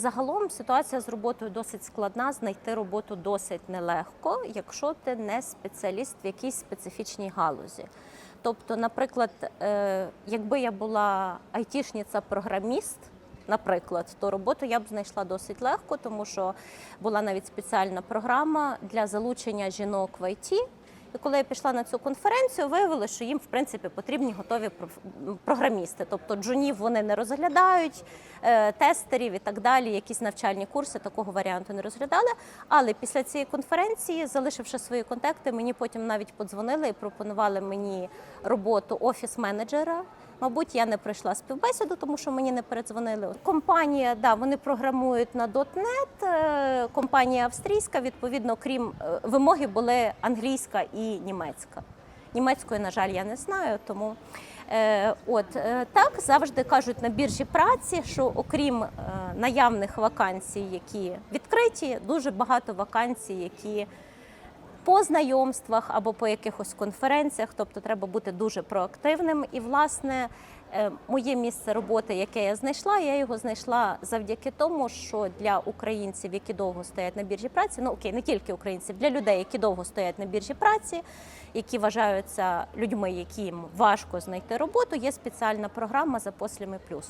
загалом ситуація з роботою досить складна. Знайти роботу досить нелегко, якщо ти не спеціаліст в якійсь специфічній галузі. Тобто, наприклад, е, якби я була айтішниця-програміст, наприклад, то роботу я б знайшла досить легко, тому що була навіть спеціальна програма для залучення жінок в ІТ. І коли я пішла на цю конференцію, виявилося, що їм в принципі потрібні готові програмісти. Тобто джунів вони не розглядають, е, тестерів і так далі, якісь навчальні курси такого варіанту не розглядали. Але після цієї конференції, залишивши свої контакти, мені потім навіть подзвонили і пропонували мені роботу офіс-менеджера. Мабуть, я не пройшла співбесіду, тому що мені не передзвонили. Компанія, да, вони програмують на .NET, компанія австрійська, відповідно, крім е, вимоги були англійська і німецька. Німецької, на жаль, я не знаю, тому е, от е, так завжди кажуть на біржі праці, що окрім наявних вакансій, які відкриті, дуже багато вакансій, які по знайомствах або по якихось конференціях, тобто треба бути дуже проактивним. І, власне, е, моє місце роботи, яке я знайшла, я його знайшла завдяки тому, що для українців, які довго стоять на біржі праці, ну окей, не тільки українців, для людей, які довго стоять на біржі праці, які вважаються людьми, яким важко знайти роботу, є спеціальна програма за послями плюс.